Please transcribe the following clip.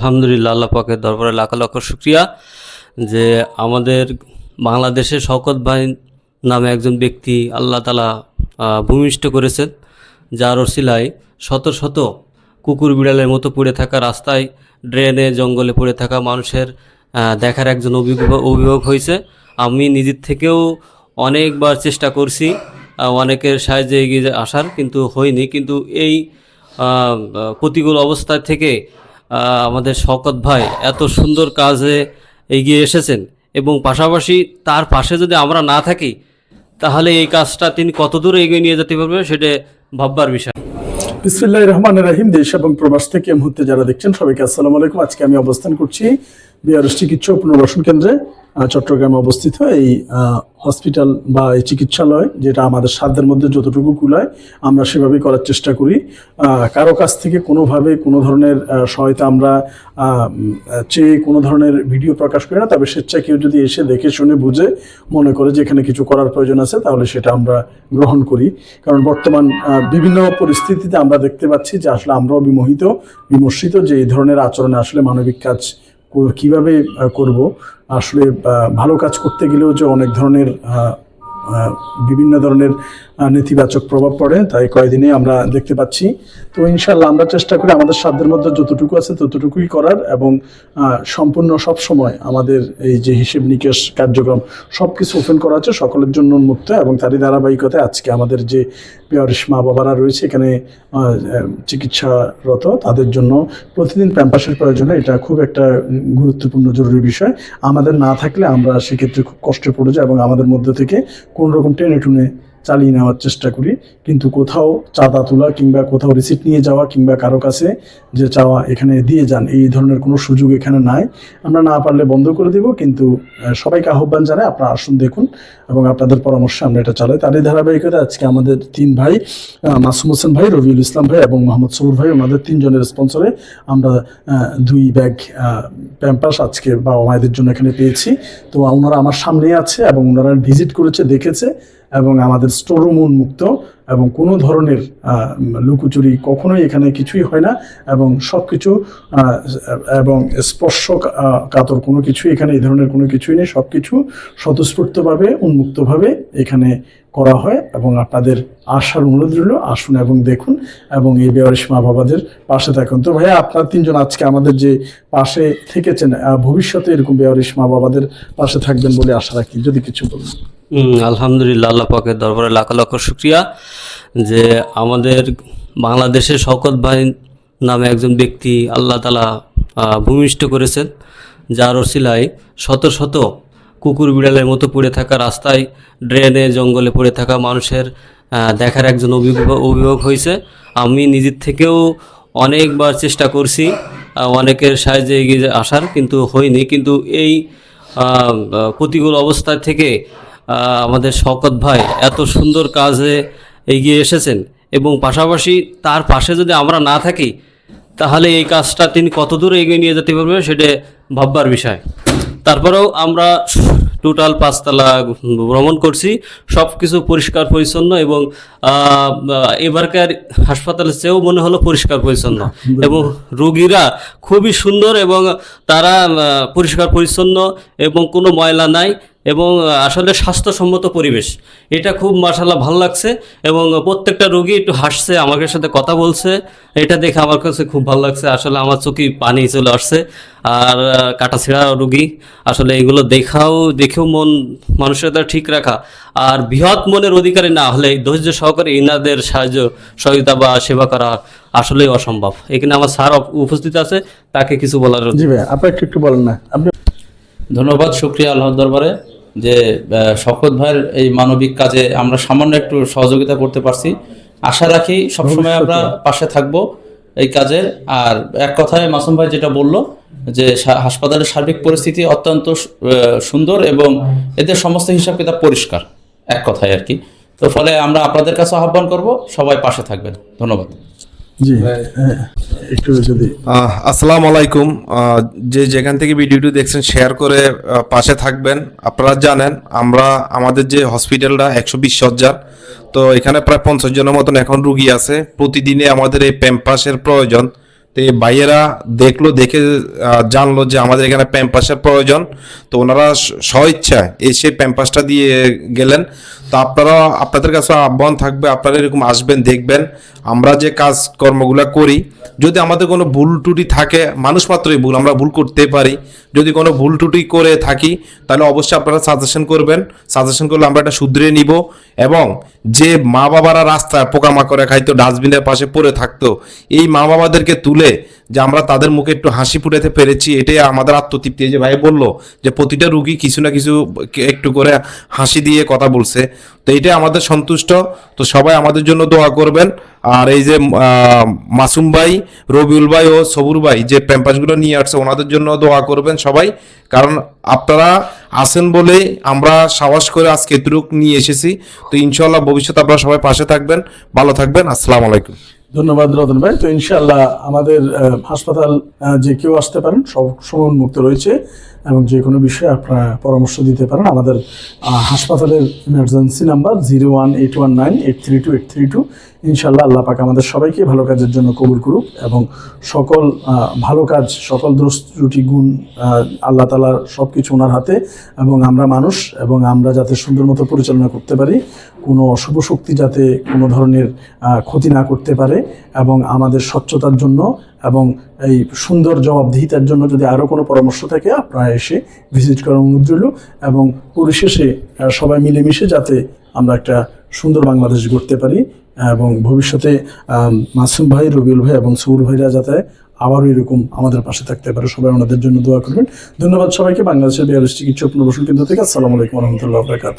আলহামদুলিল্লাহ, আল্লাহ পাকের দরবারে লাখ লক্ষ শুক্রিয়া যে আমাদের বাংলাদেশে শওকত ভাই নামে একজন ব্যক্তি আল্লাহ তালা ভূমিষ্ঠ করেছেন, যার ওসিলায় শত শত কুকুর বিড়ালের মতো পড়ে থাকা রাস্তায়, ড্রেনে, জঙ্গলে পড়ে থাকা মানুষের দেখার একজন অভিভাবক হয়েছে। আমি নিজের থেকেও অনেকবার চেষ্টা করছি অনেকের সাহায্যে এগিয়ে আসার, কিন্তু হয়নি। কিন্তু এই প্রতিকূল অবস্থা থেকে আমাদের শকত ভাই এত সুন্দর কাজে এগিয়ে এসেছেন এবং পাশাপাশি তার পাশে যদি আমরা না থাকি, তাহলে এই কাজটা তিনি কতদূর এগিয়ে নিয়ে যেতে পারবে সেটা ভাববার বিষয়। বিসমিল্লাহ রহমান রাহিম, দেশ এবং প্রবাস থেকে মুহূর্তে যারা দেখছেন সবাইকে আসসালামু আলাইকুম। আজকে আমি অবস্থান করছি বিহার চিকিৎসা পুনর্বাসন কেন্দ্রে। চট্টগ্রামে অবস্থিত এই হসপিটাল বা এই চিকিৎসালয়, যেটা আমাদের সাধ্যের মধ্যে যতটুকু কুলায়, আমরা সেভাবেই করার চেষ্টা করি। কারও কাছ থেকে কোনোভাবে কোনো ধরনের সহায়তা আমরা চেয়ে কোনো ধরনের ভিডিও প্রকাশ করি না, তবে স্বেচ্ছায় কেউ যদি এসে দেখে শুনে বুঝে মনে করে যে এখানে কিছু করার প্রয়োজন আছে, তাহলে সেটা আমরা গ্রহণ করি। কারণ বর্তমান বিভিন্ন পরিস্থিতিতে আমরা দেখতে পাচ্ছি যে আসলে আমরাও বিমোহিত, বিমর্ষিত যে এই ধরনের আচরণে আসলে মানবিক কাজ কীভাবে করব? আসলে ভালো কাজ করতে গেলেও যে অনেক ধরনের বিভিন্ন ধরনের নেতিবাচক প্রভাব পড়ে, তাই কয়েকদিনে আমরা দেখতে পাচ্ছি। তো ইনশাল্লাহ আমরা চেষ্টা করি আমাদের সাধ্যের মধ্যে যতটুকু আছে ততটুকুই করার এবং সম্পূর্ণ সব সময় আমাদের এই যে হিসেব নিকেশ কার্যক্রম সব কিছু ওপেন করা আছে সকলের জন্য উন্মুক্ত এবং তারই ধারাবাহিকতায় আজকে আমাদের যে পেয়ারিশ মা বাবারা রয়েছে এখানে চিকিৎসারত। তাদের জন্য প্রতিদিন প্যাম্পাসের প্রয়োজনে এটা খুব একটা গুরুত্বপূর্ণ, জরুরি বিষয়। আমাদের না থাকলে আমরা সেক্ষেত্রে খুব কষ্টে পড়ে যাই এবং আমাদের মধ্যে থেকে কোন রকম টেনে টুনে চালিয়ে নেওয়ার চেষ্টা করি। কিন্তু কোথাও চাঁদা তোলা কিংবা কোথাও রিসিপ্ট নিয়ে যাওয়া কিংবা কারও কাছে যে চাওয়া এখানে দিয়ে যান, এই ধরনের কোনো সুযোগ এখানে নাই। আমরা না পারলে বন্ধ করে দিব, কিন্তু সবাইকে আহ্বান জানাই, আপনারা আসুন দেখুন এবং আপনাদের পরামর্শে আমরা এটা চালাই। তারই ধারাবাহিকতা আজকে আমাদের তিন ভাই মাসুম হোসেন ভাই, রবিউল ইসলাম ভাই এবং মোহাম্মদ সবুর ভাই, ওনাদের তিনজনের স্পন্সরে আমরা দুই ব্যাগ প্যাম্পাস আজকে বাবা মায়েদের জন্য এখানে পেয়েছি। তো ওনারা আমার সামনেই আছে এবং ওনারা ভিজিট করেছে, দেখেছে। এবং আমাদের স্টোররুম উন্মুক্ত এবং কোনো ধরনের লুকোচুরি কখনোই এখানে কিছুই হয় না এবং সব কিছু এবং স্পর্শ কাতর কোনো কিছুই এখানে এই ধরনের কোনো কিছুই নেই। সব কিছু স্বতঃস্ফূর্তভাবে, উন্মুক্তভাবে এখানে করা হয় এবং আপনাদের আসার অনুরোধ রইল, আসুন এবং দেখুন এবং এই বেয়ারিশ মা বাবাদের পাশে থাকুন। তো ভাইয়া, আপনার তিনজন আজকে আমাদের যে পাশে থেকেছেন ভবিষ্যতে এরকম বেয়ারিশ মা বাবাদের পাশে থাকবেন বলে আশা রাখি। যদি কিছু বলুন। আলহামদুলিল্লাহ, আল্লাহ পাকের দরবারে লাখ লক্ষ শুক্রিয়া যে আমাদের বাংলাদেশে শওকত ভাই নামে একজন ব্যক্তি আল্লাহ তালা ভূমিষ্ঠ করেছেন, যার ওসিলায় শত শত কুকুর বিড়ালের মতো পড়ে থাকা রাস্তায়, ড্রেনে, জঙ্গলে পড়ে থাকা মানুষের দেখার একজন অভিভাবক হয়েছে। আমি নিজের থেকেও অনেকবার চেষ্টা করছি অনেকের সাহায্যে এগিয়ে আসার, কিন্তু হয়নি। কিন্তু এই প্রতিকূল অবস্থা থেকে আমাদের শওকত ভাই এত সুন্দর কাজে এগিয়ে এসেছেন এবং পাশাপাশি তার পাশে যদি আমরা না থাকি, তাহলে এই কাজটা তিনি কতদূর এগিয়ে নিয়ে যেতে পারবে সেটা ভাববার বিষয়। তারপরেও আমরা টোটাল পাঁচতলা ভ্রমণ করছি সব কিছু পরিষ্কার পরিচ্ছন্ন এবং এবারকার হাসপাতালের চেয়েও মনে হলো পরিষ্কার পরিচ্ছন্ন। এবং রোগীরা খুবই সুন্দর এবং তারা পরিষ্কার পরিচ্ছন্ন এবং কোনো ময়লা নাই। এবং আসলে স্বাস্থ্যসম্মত পরিবেশ। এটা খুব মার্শাল্লাহ ভালো লাগছে এবং প্রত্যেকটা রোগী একটু হাসছে আমাদের সাথে কথা বলছে। এটা দেখে আমার কাছে খুব ভালো লাগছে। আসলে আমার চোখে পানি চলে আসছে। আর কাটা কাটাছিড়া রোগী আসলে এগুলো দেখাও দেখেও মন মানুষের দ্বারা ঠিক রাখা। আর বৃহৎ মনের অধিকারী না হলে ধৈর্য সহকারে ইনাদের সাহায্য সহযোগিতা বা সেবা করা আসলেই অসম্ভব। এখানে আমার স্যার উপস্থিত আছে তাকে কিছু বলার জি ভাই আপনি একটু একটু বলেন না। আপনি ধন্যবাদ শুক্রিয়া আল্লাহর দরবারে। যে আহ, শওকত ভাইয়ের এই মানবিক কাজে আমরা সামান্য একটু সহযোগিতা করতে পারছি। আশা রাখি সবসময় আমরা পাশে থাকব এই কাজে আর এক কথায় মাসুম ভাই যেটা বলল যে হাসপাতালের সার্বিক পরিস্থিতি অত্যন্ত সুন্দর এবং এদের সমস্ত হিসাব কিতাব পরিষ্কার এক কথায় আর কি। তো ফলে আমরা আপনাদের কাছে আহ্বান করব সবাই পাশে থাকবেন। ধন্যবাদ। জি। হ্যাঁ, একটু আসসালামু আলাইকুম। যে যেখান থেকে ভিডিওটি দেখছেন শেয়ার করে পাশে থাকবেন। আপনারা জানেন, আমরা আমাদের যে হসপিটালটা একশো বিশ সজ্জার তো এখানে প্রায় পঞ্চাশ জনের মতন এখন রুগী আছে। প্রতিদিনে আমাদের এই প্যাম্পাসের প্রয়োজন। তো এই ভাইয়েরা দেখল, দেখে জানলো যে আমাদের এখানে প্যাম্পাসের প্রয়োজন। তো ওনারা স- স্বইচ্ছায় এসে প্যাম্পাসটা দিয়ে গেলেন। তো আপনারা, আপনাদের কাছে আহ্বান থাকবে, আপনারা এরকম আসবেন, দেখবেন। আমরা যে কাজ কর্মগুলো করি, যদি আমাদের কোনো ভুল ত্রুটি থাকে, মানুষ মাত্রই ভুল, আমরা ভুল করতে পারি। যদি কোনো ভুল ত্রুটি করে থাকি, তাহলে অবশ্যই আপনারা সাজেশন করবেন। সাজেশন করলে আমরা এটা শুধরে নিব এবং যে মা বাবারা রাস্তায় পোকামাকড়ে খাইতো, ডাস্টবিনের পাশে পড়ে থাকতো, এই মা বাবাদেরকে তুলে যে আমরা তাদের মুখে একটু হাসি ফুটাতে পেরেছি, এটাই আমাদের আত্মতৃপ্তি। যে ভাই বলল যে প্রতিটা রুগী কিছু না কিছু একটু করে হাসি দিয়ে কথা বলছে। তো এটাই আমাদের সন্তুষ্ট। তো সবাই আমাদের জন্য দোয়া করবেন। আর এই যে মাসুম ভাই, রবিউল ভাই ও সবুর ভাই যে প্যাম্পাসগুলো নিয়ে আসছে, ওনাদের জন্য দোয়া করবেন সবাই। কারণ আপনারা আছেন বলে আমরা সাহস করে আজকে এতটুক নিয়ে এসেছি। তো ইনশাল্লাহ ভবিষ্যতে আপনারা সবাই পাশে থাকবেন। ভালো থাকবেন। আসসালামু আলাইকুম। ধন্যবাদ রতন ভাই। তো ইনশাল্লাহ আমাদের হাসপাতাল যে কেউ আসতে পারেন, সব সময় উন্মুক্ত রয়েছে এবং যে কোনো বিষয়ে আপনারা পরামর্শ দিতে পারেন, আমাদের হাসপাতালের emergency number zero one eight one nine eight three two eight three two ইনশাল্লাহ আল্লাহ পাক আমাদের সবাইকে ভালো কাজের জন্য কবুল করুক এবং সকল ভালো কাজ, সকল দোষ ত্রুটি, গুণ আল্লাহ তালার সব কিছু ওনার হাতে এবং আমরা মানুষ এবং আমরা যাতে সুন্দর মতো পরিচালনা করতে পারি। কোনো অশুভ শক্তি যাতে কোনো ধরনের ক্ষতি না করতে পারে এবং আমাদের স্বচ্ছতার জন্য এবং এই সুন্দর জবাবদিহিতার জন্য যদি আরও কোনো পরামর্শ থাকে, আপনারা এসে ভিজিট করার অনুরোধ রইল এবং পরিশেষে সবাই মিলেমিশে যাতে আমরা একটা সুন্দর বাংলাদেশ গড়তে পারি এবং ভবিষ্যতে মাসুম ভাই, রবিউল ভাই এবং সৌর ভাইরা যাতে আবারও এরকম আমাদের পাশে থাকতে পারে। সবাই ওনাদের জন্য দোয়া করবেন। ধন্যবাদ সবাইকে। বাংলাদেশের বিহার চিকিৎসা পুনর্বাসন কেন্দ্র থেকে আসসালামু আলাইকুম রহমতুল্লাহ বরকাত